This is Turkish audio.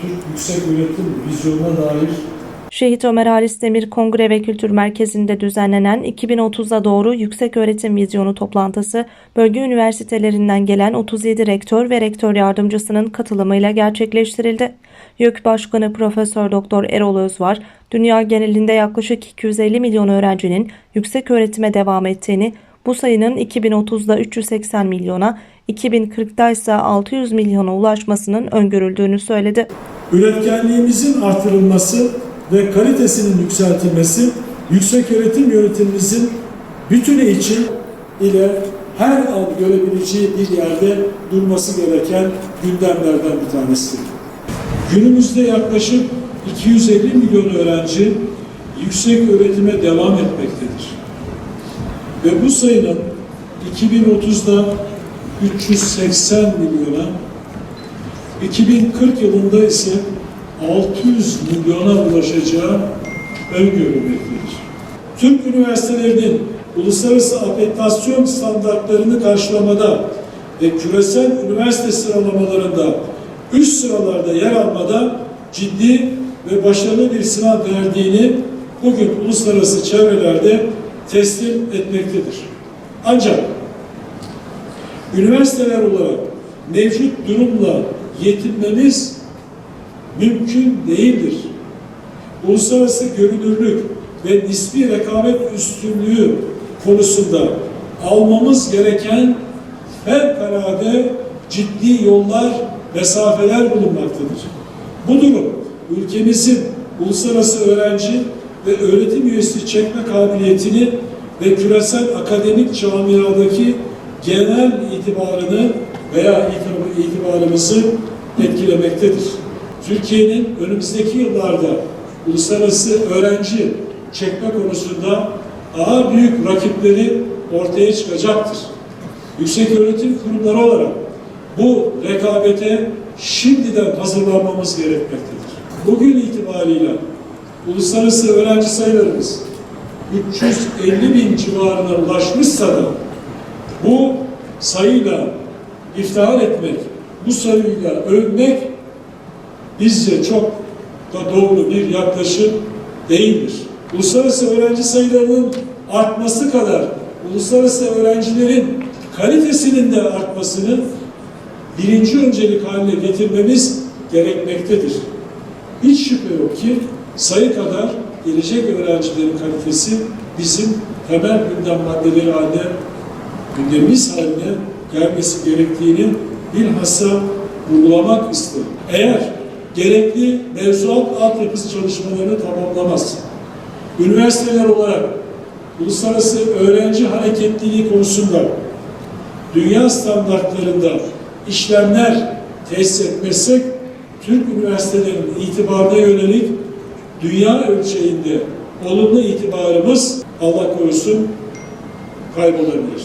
Türk Yüksek Öğretim Vizyonuna dair Şehit Ömer Halis Demir Kongre ve Kültür Merkezi'nde düzenlenen 2030'a doğru Yüksek Öğretim Vizyonu toplantısı, bölge üniversitelerinden gelen 37 rektör ve rektör yardımcısının katılımıyla gerçekleştirildi. YÖK Başkanı Profesör Doktor Erol Özvar, dünya genelinde yaklaşık 250 milyon öğrencinin yüksek öğretime devam ettiğini, bu sayının 2030'da 380 milyona, 2040'da ise 600 milyona ulaşmasının öngörüldüğünü söyledi. üretkenliğimizin artırılması ve kalitesinin yükseltilmesi yüksek öğretim yönetimimizin bütünü için ile her an görebileceği bir yerde durması gereken gündemlerden bir tanesidir. Günümüzde yaklaşık 250 milyon öğrenci yüksek öğretime devam etmektedir. Ve bu sayının 2030'da 380 milyona, 2040 yılında ise 600 milyona ulaşacağı öngörülmektedir. Türk üniversitelerinin uluslararası akreditasyon standartlarını karşılamada ve küresel üniversite sıralamalarında üst sıralarda yer almada ciddi ve başarılı bir sınav verdiğini bugün uluslararası çevrelerde teslim etmektedir. Ancak üniversiteler olarak mevcut durumla yetinmemiz mümkün değildir. Uluslararası görünürlük ve nispi rekabet üstünlüğü konusunda almamız gereken fevkalade ciddi yollar, mesafeler bulunmaktadır. Bu durum ülkemizin uluslararası öğrenci ve öğretim üyesi çekme kabiliyetini ve küresel akademik camiadaki genel itibarını veya itibarımızı etkilemektedir. Türkiye'nin önümüzdeki yıllarda uluslararası öğrenci çekme konusunda daha büyük rakipleri ortaya çıkacaktır. Yüksek öğretim kurumları olarak bu rekabete şimdiden hazırlanmamız gerekmektedir. Bugün itibariyle uluslararası öğrenci sayılarımız 350 bin civarına ulaşmışsa da bu sayıyla iftihar etmek, bu sayıyla övmek bizce çok da doğru bir yaklaşım değildir. Uluslararası öğrenci sayılarının artması kadar uluslararası öğrencilerin kalitesinin de artmasını birinci öncelik haline getirmemiz gerekmektedir. Hiç şüphe yok ki sayı kadar gelecek öğrencilerin kalitesi bizim temel gündem maddeleri haline, gündemimiz haline gelmesi gerektiğini bilhassa vurgulamak isterim. Eğer gerekli mevzuat altyapısı çalışmalarını tamamlamaz, üniversiteler olarak uluslararası öğrenci hareketliliği konusunda dünya standartlarında işlemler tesis etmezsek Türk üniversitelerinin itibarına yönelik dünya ölçeğinde olumlu itibarımız Allah korusun kaybolabilir.